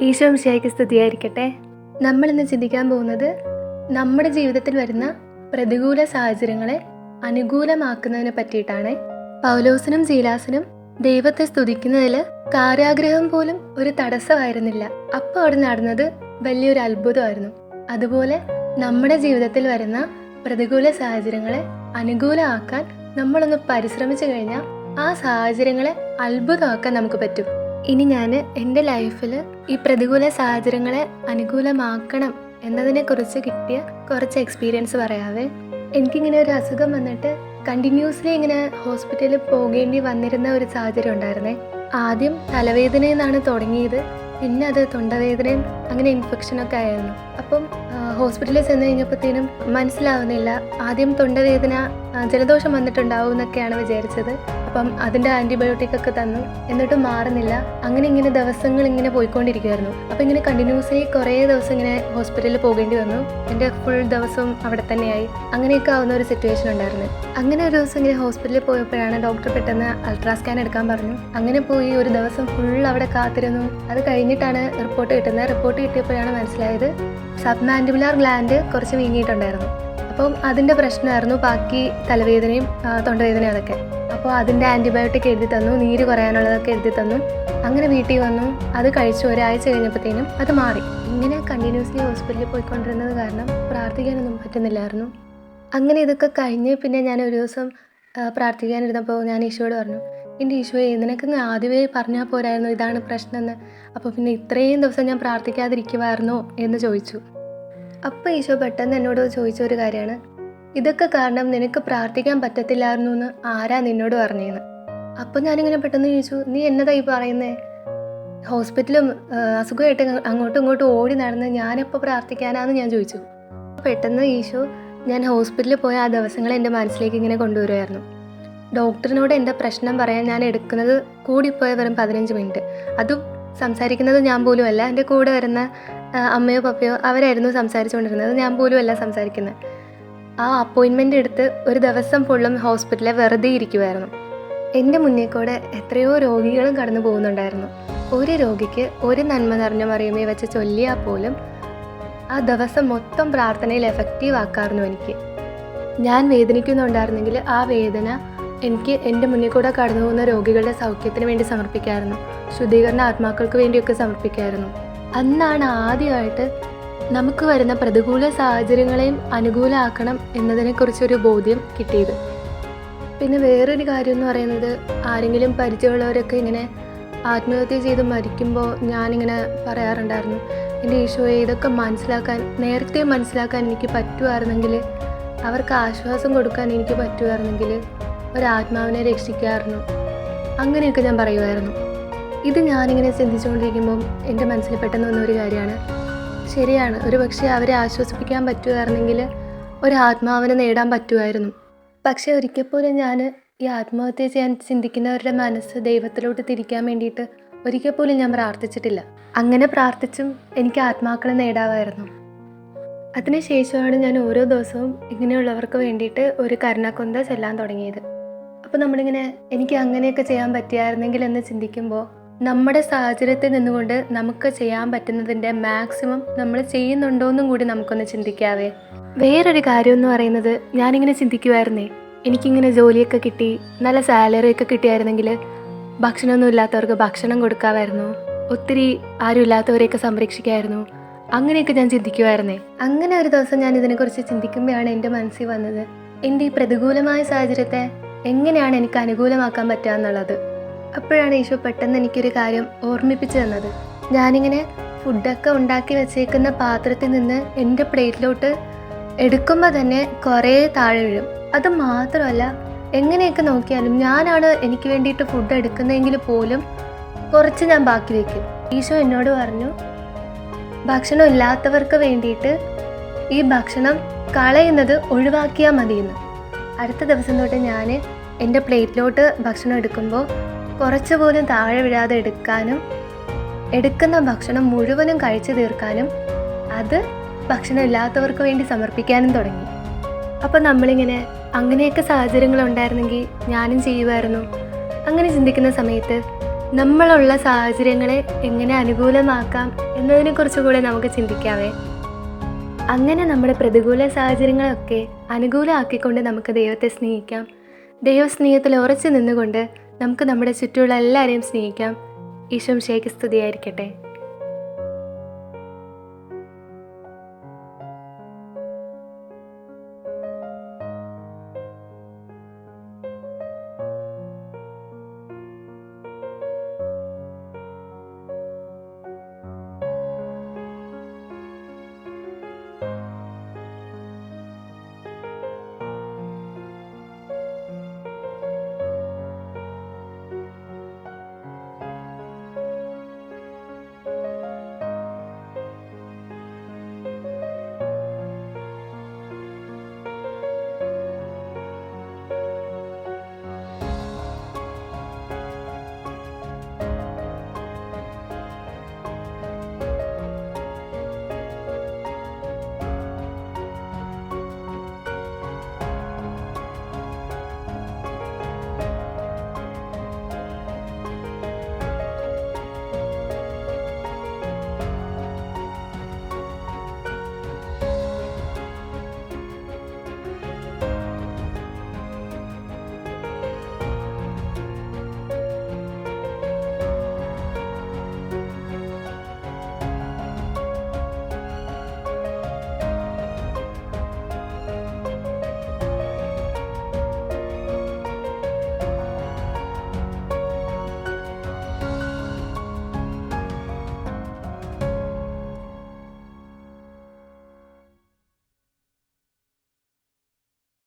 ഈശോ മിശിഹായ്ക്ക് സ്തുതിയായിരിക്കട്ടെ. നമ്മൾ ഇന്ന് ചിന്തിക്കാൻ പോകുന്നത് നമ്മുടെ ജീവിതത്തിൽ വരുന്ന പ്രതികൂല സാഹചര്യങ്ങളെ അനുകൂലമാക്കുന്നതിനെ പറ്റിയിട്ടാണ്. പൗലോസിനും ജീലാസിനും ദൈവത്തെ സ്തുതിക്കുന്നതിൽ കാര്യാഗ്രഹം പോലും ഒരു തടസ്സമായിരുന്നില്ല. അപ്പോൾ അവിടെ നടന്നത് വലിയൊരു അത്ഭുതമായിരുന്നു. അതുപോലെ നമ്മുടെ ജീവിതത്തിൽ വരുന്ന പ്രതികൂല സാഹചര്യങ്ങളെ അനുകൂലമാക്കാൻ നമ്മളൊന്ന് പരിശ്രമിച്ചു കഴിഞ്ഞാൽ ആ സാഹചര്യങ്ങളെ അത്ഭുതമാക്കാൻ നമുക്ക് പറ്റും. ഇനി ഞാൻ എന്റെ ലൈഫിൽ ഈ പ്രതികൂല സാഹചര്യങ്ങളെ അനുകൂലമാക്കണം എന്നതിനെക്കുറിച്ച് കിട്ടിയ കുറച്ച് എക്സ്പീരിയൻസ് പറയാവേ. എനിക്കിങ്ങനെ ഒരു അസുഖം വന്നിട്ട് കണ്ടിന്യൂസ്ലി ഇങ്ങനെ ഹോസ്പിറ്റലിൽ പോകേണ്ടി വന്നിരുന്ന ഒരു സാഹചര്യം ഉണ്ടായിരുന്നേ. ആദ്യം തലവേദനയിൽ നിന്നാണ് തുടങ്ങിയത്. പിന്നെ അത് തൊണ്ടവേദനയും അങ്ങനെ ഇൻഫെക്ഷനൊക്കെ ആയിരുന്നു. അപ്പം ഹോസ്പിറ്റലിൽ ചെന്ന് കഴിഞ്ഞപ്പോഴത്തേനും മനസ്സിലാവുന്നില്ല. ആദ്യം തൊണ്ടവേദന ജലദോഷം വന്നിട്ടുണ്ടാവും എന്നൊക്കെയാണ് വിചാരിച്ചത്. അപ്പം അതിന്റെ ആന്റിബയോട്ടിക് ഒക്കെ തന്നു. എന്നിട്ടും മാറുന്നില്ല. അങ്ങനെ ഇങ്ങനെ ദിവസങ്ങൾ ഇങ്ങനെ പോയിക്കൊണ്ടിരിക്കുമായിരുന്നു അപ്പം ഇങ്ങനെ കണ്ടിന്യൂസ്ലി കുറേ ദിവസം ഇങ്ങനെ ഹോസ്പിറ്റലിൽ പോകേണ്ടി വന്നു. എന്റെ ഫുൾ ദിവസവും അവിടെ തന്നെയായി. അങ്ങനെയൊക്കെ ആവുന്ന ഒരു സിറ്റുവേഷൻ ഉണ്ടായിരുന്നു. അങ്ങനെ ഒരു ദിവസം ഇങ്ങനെ ഹോസ്പിറ്റലിൽ പോയപ്പോഴാണ് ഡോക്ടർ പെട്ടെന്ന് അൾട്രാ സ്കാൻ എടുക്കാൻ പറഞ്ഞു. അങ്ങനെ പോയി ഒരു ദിവസം ഫുൾ അവിടെ കാത്തിരുന്നു. അത് കഴിഞ്ഞിട്ടാണ് റിപ്പോർട്ട് കിട്ടുന്നത്. റിപ്പോർട്ട് കിട്ടിയപ്പോഴാണ് മനസ്സിലായത് സബ് മാൻഡിബുലാർ ഗ്ലാൻഡ് കുറച്ച് വീങ്ങിയിട്ടുണ്ടായിരുന്നു. അപ്പം അതിന്റെ പ്രശ്നമായിരുന്നു ബാക്കി തലവേദനയും തൊണ്ടവേദനയും അതൊക്കെ. അപ്പോൾ അതിന്റെ ആന്റിബയോട്ടിക് എഴുതി തന്നു നീര് കുറയാനുള്ളതൊക്കെ എഴുതി തന്നു. അങ്ങനെ വീട്ടിൽ വന്നു അത് കഴിച്ചു ഒരാഴ്ച കഴിഞ്ഞപ്പോഴത്തേനും അത് മാറി. ഇങ്ങനെ കണ്ടിന്യൂസ്ലി ഹോസ്പിറ്റലിൽ പോയിക്കൊണ്ടിരുന്നത് കാരണം പ്രാർത്ഥിക്കാനൊന്നും പറ്റുന്നില്ലായിരുന്നു. അങ്ങനെ ഇതൊക്കെ കഴിഞ്ഞ് പിന്നെ ഞാൻ ഒരു ദിവസം പ്രാർത്ഥിക്കാനിരുന്നപ്പോൾ ഞാൻ ഈശോയോട് പറഞ്ഞു എന്റെ ഈശോയെ നിനക്ക് ആദ്യമേ പറഞ്ഞാൽ പോരായിരുന്നു ഇതാണ് പ്രശ്നം എന്ന് അപ്പോൾ പിന്നെ ഇത്രയും ദിവസം ഞാൻ പ്രാർത്ഥിക്കാതിരിക്കുമായിരുന്നോ എന്ന് ചോദിച്ചു. അപ്പോൾ ഈശോ പെട്ടെന്ന് എന്നോട് ചോദിച്ച ഒരു കാര്യമാണ്. ഇതൊക്കെ കാരണം നിനക്ക് പ്രാർത്ഥിക്കാൻ പറ്റത്തില്ലായിരുന്നു എന്ന് ആരാ നിന്നോട് പറഞ്ഞേന്ന്? അപ്പോൾ ഞാനിങ്ങനെ പെട്ടെന്ന് ചോദിച്ചു നീ എന്നതായി പറയുന്നേ? ഹോസ്പിറ്റലും അസുഖമായിട്ട് അങ്ങ് അങ്ങോട്ടും ഇങ്ങോട്ടും ഓടി നടന്ന് ഞാനെപ്പോൾ പ്രാർത്ഥിക്കാനാന്ന് ഞാൻ ചോദിച്ചു. പെട്ടെന്ന് ഈശോ ഞാൻ ഹോസ്പിറ്റലിൽ പോയ ആ ദിവസങ്ങൾ എന്റെ മനസ്സിലേക്ക് ഇങ്ങനെ കൊണ്ടുവരുമായിരുന്നു ഡോക്ടറിനോട് എന്റെ പ്രശ്നം പറയാൻ ഞാൻ എടുക്കുന്നത്? കൂടിപ്പോയ വെറും പതിനഞ്ച് മിനിറ്റ്. അതും സംസാരിക്കുന്നത് ഞാൻ പോലും അല്ല എന്റെ കൂടെ വരുന്ന അമ്മയോ പപ്പയോ അവരായിരുന്നു സംസാരിച്ചുകൊണ്ടിരുന്നത്. ഞാൻ പോലും അല്ല സംസാരിക്കുന്നത്. ആ അപ്പോയിൻമെന്റ് എടുത്ത് ഒരു ദിവസം ഫുള്ളും ഹോസ്പിറ്റലിൽ വെറുതെ ഇരിക്കുമായിരുന്നു എന്റെ മുന്നേ കൂടെ എത്രയോ രോഗികളും കടന്നു പോകുന്നുണ്ടായിരുന്നു. ഒരു രോഗിക്ക് ഒരു നന്മ നിറഞ്ഞ മറിയുമേ വെച്ച് ചൊല്ലിയാൽ പോലും ആ ദിവസം മൊത്തം പ്രാർത്ഥനയിൽ എഫക്റ്റീവ് ആക്കാറുന്നു എനിക്ക്. ഞാൻ വേദനിക്കുന്നുണ്ടായിരുന്നെങ്കിൽ ആ വേദന എനിക്ക് എന്റെ മുന്നിൽ കൂടെ കടന്നു പോകുന്ന രോഗികളുടെ സൗഖ്യത്തിന് വേണ്ടി സമർപ്പിക്കായിരുന്നു. ശുദ്ധീകരണ ആത്മാക്കൾക്ക് വേണ്ടിയൊക്കെ സമർപ്പിക്കായിരുന്നു. അന്നാണ് ആദ്യമായിട്ട് നമുക്ക് വരുന്ന പ്രതികൂല സാഹചര്യങ്ങളെയും അനുകൂലമാക്കണം എന്നതിനെക്കുറിച്ചൊരു ബോധ്യം കിട്ടിയത്. പിന്നെ വേറൊരു കാര്യം എന്ന് പറയുന്നത് ആരെങ്കിലും പരിചയമുള്ളവരൊക്കെ ഇങ്ങനെ ആത്മഹത്യ ചെയ്ത് മരിക്കുമ്പോൾ ഞാനിങ്ങനെ പറയാറുണ്ടായിരുന്നു. എന്റെ ഈശോയെ ഇതൊക്കെ മനസ്സിലാക്കാൻ നേരത്തെ മനസ്സിലാക്കാൻ എനിക്ക് പറ്റുമായിരുന്നെങ്കിൽ അവർക്ക് ആശ്വാസം കൊടുക്കാൻ എനിക്ക് പറ്റുമായിരുന്നെങ്കിൽ ഒരാത്മാവിനെ രക്ഷിക്കാമായിരുന്നു അങ്ങനെയൊക്കെ ഞാൻ പറയുമായിരുന്നു. ഇത് ഞാനിങ്ങനെ ചിന്തിച്ചുകൊണ്ടിരിക്കുമ്പം എന്റെ മനസ്സിൽ പെട്ടെന്ന് വന്ന ഒരു കാര്യമാണ്. ശരിയാണ് ഒരു പക്ഷേ അവരെ ആശ്വസിപ്പിക്കാൻ പറ്റുമായിരുന്നെങ്കിൽ ഒരു ആത്മാവിനെ നേടാൻ പറ്റുമായിരുന്നു. പക്ഷേ ഒരിക്കൽ പോലും ഞാൻ ഈ ആത്മഹത്യ ചെയ്യാൻ ചിന്തിക്കുന്നവരുടെ മനസ്സ് ദൈവത്തിലോട്ട് തിരിക്കാൻ വേണ്ടിയിട്ട് ഒരിക്കൽ പോലും ഞാൻ പ്രാർത്ഥിച്ചിട്ടില്ല. അങ്ങനെ പ്രാർത്ഥിച്ചും എനിക്ക് ആത്മാക്കളെ നേടാമായിരുന്നു. അതിനുശേഷമാണ് ഞാൻ ഓരോ ദിവസവും ഇങ്ങനെയുള്ളവർക്ക് വേണ്ടിയിട്ട് ഒരു കരുണക്കൊന്ത ചെല്ലാൻ തുടങ്ങിയത്. അപ്പോൾ നമ്മളിങ്ങനെ എനിക്ക് അങ്ങനെയൊക്കെ ചെയ്യാൻ പറ്റിയായിരുന്നെങ്കിൽ എന്ന് ചിന്തിക്കുമ്പോൾ നമ്മുടെ സാഹചര്യത്തിൽ നിന്നുകൊണ്ട് നമുക്ക് ചെയ്യാൻ പറ്റുന്നതിന്റെ മാക്സിമം നമ്മൾ ചെയ്യുന്നുണ്ടോയെന്നും കൂടി നമുക്കൊന്ന് ചിന്തിക്കാവേ. വേറൊരു കാര്യം എന്ന് പറയുന്നത് ഞാനിങ്ങനെ ചിന്തിക്കുമായിരുന്നേ എനിക്കിങ്ങനെ ജോലിയൊക്കെ കിട്ടി നല്ല സാലറി ഒക്കെ കിട്ടിയായിരുന്നെങ്കിൽ ഭക്ഷണമൊന്നും ഇല്ലാത്തവർക്ക് ഭക്ഷണം കൊടുക്കാമായിരുന്നു. ഒത്തിരി ആരും ഇല്ലാത്തവരെയൊക്കെ സംരക്ഷിക്കായിരുന്നു. അങ്ങനെയൊക്കെ ഞാൻ ചിന്തിക്കുമായിരുന്നേ അങ്ങനെ ഒരു ദിവസം ഞാൻ ഇതിനെക്കുറിച്ച് ചിന്തിക്കുമ്പോഴാണ് എന്റെ മനസ്സിൽ വന്നത്. എന്റെ ഈ പ്രതികൂലമായ സാഹചര്യത്തെ എങ്ങനെയാണ് എനിക്ക് അനുകൂലമാക്കാൻ പറ്റുക എന്നുള്ളത്? അപ്പോഴാണ് ഈശോ പെട്ടെന്ന് എനിക്കൊരു കാര്യം ഓർമ്മിപ്പിച്ചു തന്നത്. ഞാനിങ്ങനെ ഫുഡൊക്കെ ഉണ്ടാക്കി വെച്ചേക്കുന്ന പാത്രത്തിൽ നിന്ന് എന്റെ പ്ലേറ്റിലോട്ട് എടുക്കുമ്പോൾ തന്നെ കുറേ താഴെ വീഴും. അത് മാത്രമല്ല എങ്ങനെയൊക്കെ നോക്കിയാലും ഞാനാണ് എനിക്ക് വേണ്ടിയിട്ട് ഫുഡ് എടുക്കുന്നതെങ്കിൽ പോലും കുറച്ച് ഞാൻ ബാക്കി വയ്ക്കും ഈശോ എന്നോട് പറഞ്ഞു ഭക്ഷണം ഇല്ലാത്തവർക്ക് വേണ്ടിയിട്ട് ഈ ഭക്ഷണം കളയുന്നത് ഒഴിവാക്കിയാൽ മതിയെന്ന്. അടുത്ത ദിവസം തൊട്ട് ഞാൻ എന്റെ പ്ലേറ്റിലോട്ട് ഭക്ഷണം എടുക്കുമ്പോൾ കുറച്ച് പോലും താഴെ വിടാതെ എടുക്കാനും എടുക്കുന്ന ഭക്ഷണം മുഴുവനും കഴിച്ചു തീർക്കാനും അത് ഭക്ഷണം ഇല്ലാത്തവർക്ക് വേണ്ടി സമർപ്പിക്കാനും തുടങ്ങി. അപ്പോൾ നമ്മളിങ്ങനെ അങ്ങനെയൊക്കെ സാഹചര്യങ്ങൾ ഉണ്ടായിരുന്നെങ്കിൽ ഞാനും ചെയ്യുമായിരുന്നു. അങ്ങനെ ചിന്തിക്കുന്ന സമയത്ത് നമ്മളുള്ള സാഹചര്യങ്ങളെ എങ്ങനെ അനുകൂലമാക്കാം എന്നതിനെക്കുറിച്ച് കൂടെ നമുക്ക് ചിന്തിക്കാവേ. അങ്ങനെ നമ്മുടെ പ്രതികൂല സാഹചര്യങ്ങളൊക്കെ അനുകൂലമാക്കിക്കൊണ്ട് നമുക്ക് ദൈവത്തെ സ്നേഹിക്കാം. ദൈവസ്നേഹത്തിൽ ഉറച്ചു നിന്നുകൊണ്ട് നമുക്ക് നമ്മുടെ ചുറ്റുമുള്ള എല്ലാവരെയും സ്നേഹിക്കാം. ഈശോം ശേഖ് സ്തുതിയായിരിക്കട്ടെ.